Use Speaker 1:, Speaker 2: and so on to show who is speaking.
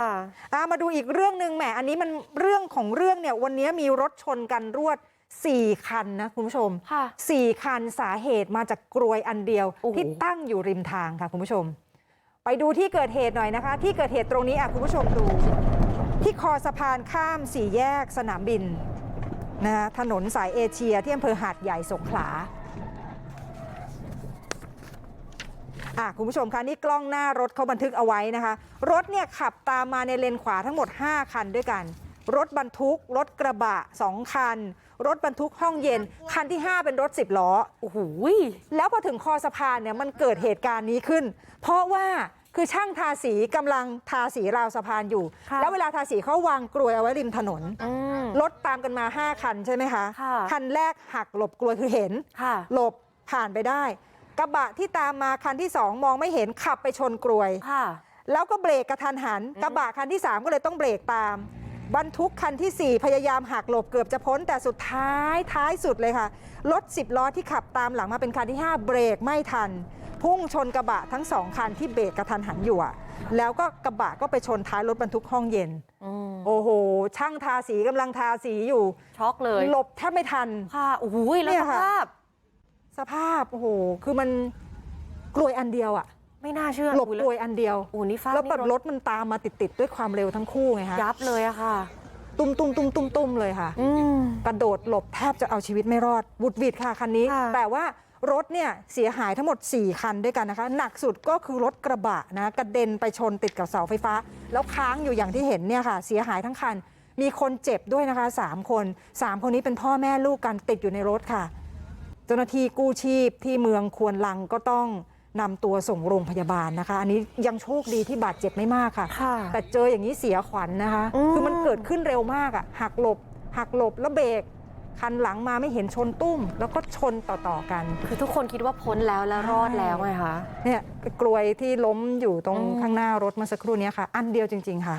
Speaker 1: ค่ะ
Speaker 2: อะมาดูอีกเรื่องหนึ่งแหมอันนี้มันเรื่องของเรื่องเนี่ยวันนี้มีรถชนกันรวด4คันนะคุณผู้ชม
Speaker 1: ค่ะ
Speaker 2: 4คันสาเหตุมาจากกรวยอันเดียว
Speaker 1: โอ้โห
Speaker 2: ที่ตั้งอยู่ริมทางค่ะคุณผู้ชม ไปดูที่เกิดเหตุหน่อยนะคะ ที่เกิดเหตุตรงนี้อะคุณผู้ชมดู ที่คอสะพานข้ามสี่แยกสนามบินนะคะถนนสายเอเชียที่อำเภอหาดใหญ่สงขลา อะ คุณผู้ชมคะนี่กล้องหน้ารถเขาบันทึกเอาไว้นะคะ รถเนี่ยขับตามมาในเลนขวาทั้งหมด 5 คันด้วยกัน รถบรรทุก รถกระบะ 2 คัน รถบรรทุกห้องเย็น คันที่ 5 เป็นรถ 10 ล้อ
Speaker 1: โอ้โห
Speaker 2: แล้วพอถึงคอสะพานเนี่ยมันเกิดเหตุการณ์นี้ขึ้น เพราะว่าคือช่างทาสีกำลังทาสีราวสะพานอยู่
Speaker 1: ค่ะ
Speaker 2: แล้วเวลาทาสีเขาวางกลวยเอาไว้ริมถนน
Speaker 1: อืม
Speaker 2: รถตามกันมา 5 คันใช่ไหมคะ
Speaker 1: ค่ะ
Speaker 2: คันแรกหักหลบกลวยคือเห็น
Speaker 1: ค่ะ
Speaker 2: หลบผ่านไปได้ กระบะที่ตามมาคันที่สองมองไม่เห็นขับไปชนกลวย
Speaker 1: ค่ะ
Speaker 2: แล้วก็เบรกกระทันหัน กระบะคันที่3ก็เลยต้องเบรกตาม บรรทุกคันทีสี่4พยายามหักหลบเกือบจะพ้นแต่สุดท้ายท้ายสุดเลยค่ะ รถ10ล้อที่ขับตามหลังมาเป็นคันที่5เบรกไม่ทัน พุ่งชนกระบะทั้งสองคันที่เบรกกระทันหันอยู่อะแล้วก็กระบะก็ไปชนท้ายรถบรรทุกห้องเย็น
Speaker 1: อืม
Speaker 2: โอ้โห ช่างทาสีกำลังทาสีอยู่
Speaker 1: ช็อกเลย
Speaker 2: หลบแทบไม่ทัน
Speaker 1: ค่ะโอ้โหแล้ว
Speaker 2: เนี่ย
Speaker 1: ส
Speaker 2: ค่ะ
Speaker 1: ภาพ
Speaker 2: สภาพโอ้โหคือมันกลวยอันเดียวอะ
Speaker 1: ไม่น่าเชื่อ
Speaker 2: หลบ
Speaker 1: อุ๊ย
Speaker 2: กลวยอันเดียว
Speaker 1: โอ้โหนี่ฟ้า
Speaker 2: แล้วแบบ
Speaker 1: นี่
Speaker 2: รถมันตามมาติดๆด้วยความเร็วทั้งคู่ไงฮะ
Speaker 1: ยับเลยอะค่ะ
Speaker 2: ตุ้มตุ้มตุ้มตุ้มตุ้มเลยค่ะ
Speaker 1: อืม
Speaker 2: กระโดดหลบแทบจะเอาชีวิตไม่รอดบุดหวิดค่ะคันนี้
Speaker 1: ค่ะ
Speaker 2: แต่ว่ารถเนี่ยเสียหายทั้งหมด 4 คันด้วยกันนะคะ หนักสุดก็คือรถกระบะนะกระเด็นไปชนติดกับเสาไฟฟ้า แล้วค้างอยู่อย่างที่เห็นเนี่ยค่ะ เสียหายทั้งคัน มีคนเจ็บด้วยนะคะ 3 คน 3 คนนี้เป็นพ่อแม่ลูกกันติดอยู่ในรถค่ะเจ้าหน้าที่กู้ชีพที่เมืองควนลังก็ต้องนำตัวส่งโรงพยาบาลนะคะ อันนี้ยังโชคดีที่บาดเจ็บไม่มากค่ะ
Speaker 1: ค่ะ
Speaker 2: แต่เจออย่างนี้เสียขวัญนะคะ
Speaker 1: อืม
Speaker 2: คือมันเกิดขึ้นเร็วมากอะหักหลบ หักหลบแล้วเบรกคันหลังมาไม่เห็นชนตุ้ม แล้วก็ชนต่อๆกัน
Speaker 1: คือทุกคนคิดว่าพ้นแล้วแล้วรอดแล้วไงคะ
Speaker 2: เนี่ยกลวยที่ล้มอยู่ตรง
Speaker 1: อืม
Speaker 2: ข้างหน้ารถเมื่อสักครู่เนี้ยค่ะ อันเดียวจริง ๆ ค่ะ